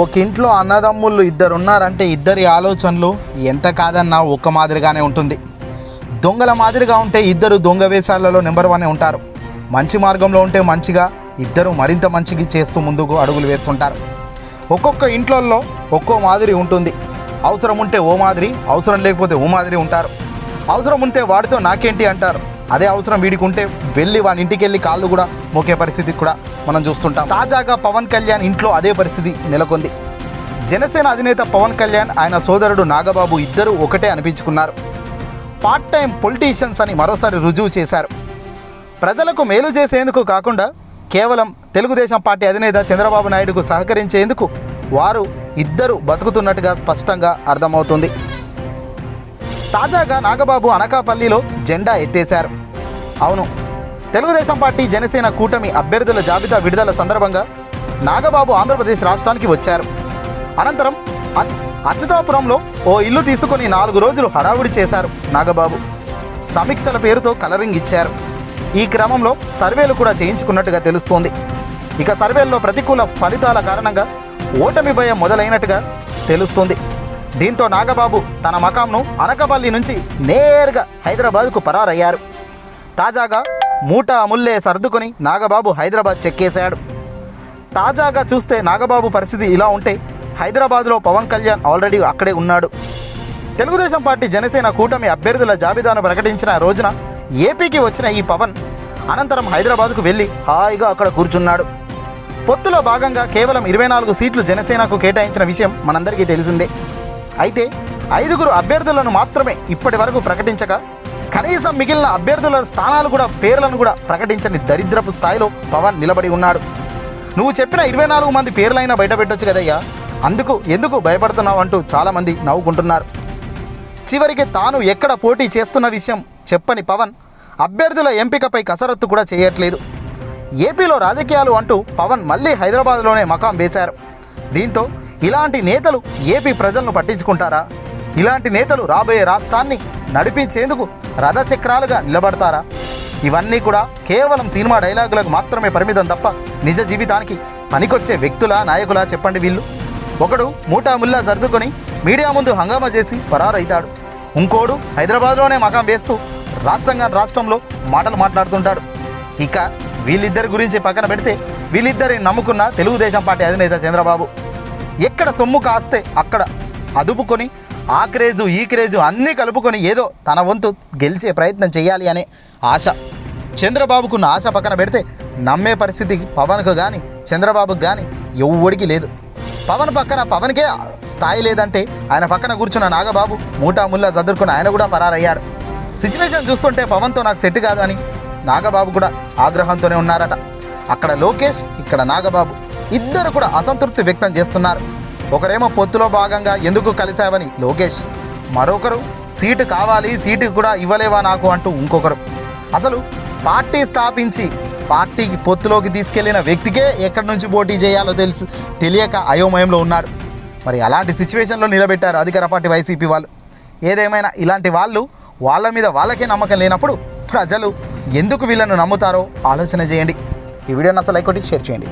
ఒక ఇంట్లో అన్నదమ్ముళ్ళు ఇద్దరు ఉన్నారంటే ఇద్దరి ఆలోచనలు ఎంత కాదన్నా ఒక్క మాదిరిగానే ఉంటుంది. దొంగల మాదిరిగా ఉంటే ఇద్దరు దొంగ వేషాలలో నెంబర్ వన్ ఉంటారు. మంచి మార్గంలో ఉంటే మంచిగా ఇద్దరు మరింత మంచికి చేస్తూ ముందుకు అడుగులు వేస్తుంటారు. ఒక్కొక్క ఇంట్లల్లో ఒక్కో మాదిరి ఉంటుంది. అవసరం ఉంటే ఓ మాదిరి అవసరం లేకపోతే ఓ మాదిరి ఉంటారు. అవసరం ఉంటే వాడితో నాకేంటి అంటారు? అదే అవసరం వీడికి ఉంటే వెళ్ళి వాడి ఇంటికి వెళ్ళి కాళ్ళు కూడా మోకే పరిస్థితి కూడా మనం చూస్తుంటాం. తాజాగా పవన్ కళ్యాణ్ ఇంట్లో అదే పరిస్థితి నెలకొంది. జనసేన అధినేత పవన్ కళ్యాణ్ ఆయన సోదరుడు నాగబాబు ఇద్దరు ఒకటే అనిపించుకున్నారు. పార్ట్ టైం పొలిటీషియన్స్ అని మరోసారి రుజువు చేశారు. ప్రజలకు మేలు చేసేందుకు కాకుండా కేవలం తెలుగుదేశం పార్టీ అధినేత చంద్రబాబు నాయుడుకు సహకరించేందుకు వారు ఇద్దరు బతుకుతున్నట్టుగా స్పష్టంగా అర్థమవుతుంది. తాజాగా నాగబాబు అనకాపల్లిలో జెండా ఎత్తేశారు. అవును తెలుగుదేశం పార్టీ జనసేన కూటమి అభ్యర్థుల జాబితా విడుదల సందర్భంగా నాగబాబు ఆంధ్రప్రదేశ్ రాష్ట్రానికి వచ్చారు. అనంతరం అచ్యుతాపురంలో ఓ ఇల్లు తీసుకుని నాలుగు రోజులు హడావుడి చేశారు నాగబాబు. సమీక్షల పేరుతో కలరింగ్ ఇచ్చారు. ఈ క్రమంలో సర్వేలు కూడా చేయించుకున్నట్టుగా తెలుస్తోంది. ఇక సర్వేల్లో ప్రతికూల ఫలితాల కారణంగా ఓటమి భయం మొదలైనట్టుగా తెలుస్తుంది. దీంతో నాగబాబు తన మకాంను అనకపల్లి నుంచి నేరుగా హైదరాబాద్కు పరారయ్యారు. తాజాగా మూట అముల్లే సర్దుకొని నాగబాబు హైదరాబాద్ చెక్కేశాడు. తాజాగా చూస్తే నాగబాబు పరిస్థితి ఇలా ఉంటే హైదరాబాద్లో పవన్ కళ్యాణ్ ఆల్రెడీ అక్కడే ఉన్నాడు. తెలుగుదేశం పార్టీ జనసేన కూటమి అభ్యర్థుల జాబితాను ప్రకటించిన రోజున ఏపీకి వచ్చిన ఈ పవన్ అనంతరం హైదరాబాద్కు వెళ్ళి హాయిగా అక్కడ కూర్చున్నాడు. పొత్తులో భాగంగా కేవలం ఇరవై నాలుగు సీట్లు జనసేనకు కేటాయించిన విషయం మనందరికీ తెలిసిందే. అయితే ఐదుగురు అభ్యర్థులను మాత్రమే ఇప్పటి వరకు ప్రకటించగా కనీసం మిగిలిన అభ్యర్థుల స్థానాలు కూడా పేర్లను కూడా ప్రకటించని దరిద్రపు స్థాయిలో పవన్ నిలబడి ఉన్నాడు. నువ్వు చెప్పిన ఇరవై నాలుగు మంది పేర్లైనా బయటపెట్టొచ్చు కదయ్యా. అందుకు ఎందుకు భయపడుతున్నావు అంటూ చాలామంది నవ్వుకుంటున్నారు. చివరికి తాను ఎక్కడ పోటీ చేస్తున్న విషయం చెప్పని పవన్ అభ్యర్థుల ఎంపికపై కసరత్తు కూడా చేయట్లేదు. ఏపీలో రాజకీయాలు అంటూ పవన్ మళ్ళీ హైదరాబాద్లోనే మకాం వేశారు. దీంతో ఇలాంటి నేతలు ఏపీ ప్రజలను పట్టించుకుంటారా? ఇలాంటి నేతలు రాబోయే రాష్ట్రాన్ని నడిపించేందుకు రథచక్రాలుగా నిలబడతారా? ఇవన్నీ కూడా కేవలం సినిమా డైలాగులకు మాత్రమే పరిమితం తప్ప నిజ జీవితానికి పనికొచ్చే వ్యక్తులా నాయకులా చెప్పండి వీళ్ళు. ఒకడు మూటాముల్లా సర్దుకొని మీడియా ముందు హంగామా చేసి పరారైతాడు. ఇంకోడు హైదరాబాద్లోనే మకాం వేస్తూ రాష్ట్రంగా రాష్ట్రంలో మాటలు మాట్లాడుతుంటాడు. ఇక వీళ్ళిద్దరి గురించి పక్కన పెడితే వీళ్ళిద్దరిని నమ్ముకున్న తెలుగుదేశం పార్టీ అధినేత చంద్రబాబు. ఎక్కడ సొమ్ము కాస్తే అక్కడ అదుపుకొని ఆ క్రేజు ఈ క్రేజు అన్నీ కలుపుకొని ఏదో తన వంతు గెలిచే ప్రయత్నం చేయాలి అనే ఆశ. చంద్రబాబుకున్న ఆశ పక్కన పెడితే నమ్మే పరిస్థితి పవన్కు కానీ చంద్రబాబుకు కానీ ఎవ్వడికి లేదు. పవన్ పక్కన పవన్కే స్థాయి లేదంటే ఆయన పక్కన కూర్చున్న నాగబాబు మూటా ముల్లా ఆయన కూడా పరారయ్యాడు. సిచ్యువేషన్ చూస్తుంటే పవన్తో నాకు సెట్ కాదు అని నాగబాబు కూడా ఆగ్రహంతోనే ఉన్నారట. అక్కడ లోకేష్ ఇక్కడ నాగబాబు. ఇద్దరు కూడా అసంతృప్తి వ్యక్తం చేస్తున్నారు. ఒకరేమో పొత్తులో భాగంగా ఎందుకు కలిశావని లోకేష్ మరొకరు సీటు కావాలి సీటు కూడా ఇవ్వలేవా నాకు అంటూ ఇంకొకరు. అసలు పార్టీ స్థాపించి పార్టీకి పొత్తులోకి తీసుకెళ్ళిన వ్యక్తికే ఎక్కడి నుంచి పోటీ చేయాలో తెలుసు తెలియక అయోమయంలో ఉన్నాడు. మరి అలాంటి సిచ్యువేషన్లో నిలబెట్టారు అధికార పార్టీ వైసీపీ వాళ్ళు. ఏదేమైనా ఇలాంటి వాళ్ళు వాళ్ళ మీద వాళ్ళకే నమ్మకం లేనప్పుడు ప్రజలు ఎందుకు వీళ్ళను నమ్ముతారో ఆలోచన చేయండి. ఈ వీడియోని అసలు లైక్ కొట్టి షేర్ చేయండి.